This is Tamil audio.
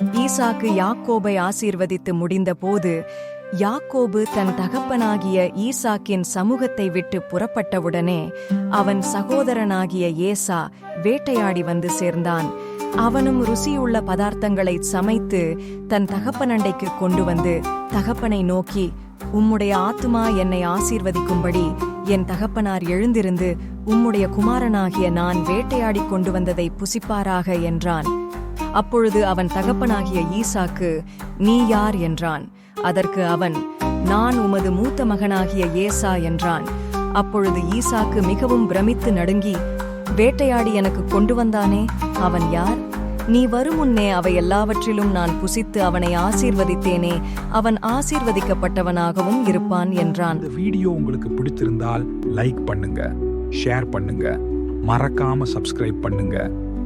ஈசாக்கு யாக்கோபை ஆசீர்வதித்து முடிந்தபோது யாக்கோபு தன் தகப்பனாகிய ஈசாக்கின் சமூகத்தை விட்டு புறப்பட்டவுடனே அவன் சகோதரனாகிய ஏசா வேட்டையாடி வந்து சேர்ந்தான். அவனும் ருசியுள்ள பதார்த்தங்களை சமைத்து தன் தகப்பனண்டைக்கு கொண்டு வந்து தகப்பனை நோக்கி உம்முடைய ஆத்துமா என்னை ஆசீர்வதிக்கும்படி என் தகப்பனார் எழுந்திருந்து உம்முடைய குமாரனாகிய நான் வேட்டையாடி கொண்டு வந்ததை புசிப்பாராக என்றான். அப்பொழுது அவன் தகப்பனாகிய ஈசாக்கு நீ யார்? என்றான். அதற்கு அவன் நான் உமது மூத்த மகனாகிய ஏசா என்றான். அப்பொழுது ஈசாக்கு மிகவும் பிரமித்து நடுங்கி வேட்டையாடி எனக்கு கொண்டு வந்தானே அவன் யார்? நீ வருமுன்னே அவை எல்லாவற்றிலும் நான் புசித்து அவனை ஆசீர்வதித்தேனே அவன் ஆசீர்வதிக்கப்பட்டவனாகவும் இருப்பான் என்றான். இந்த வீடியோ உங்களுக்கு பிடிச்சிருந்தால் லைக் பண்ணுங்க ஷேர் பண்ணுங்க மறக்காம சப்ஸ்கிரைப் பண்ணுங்க.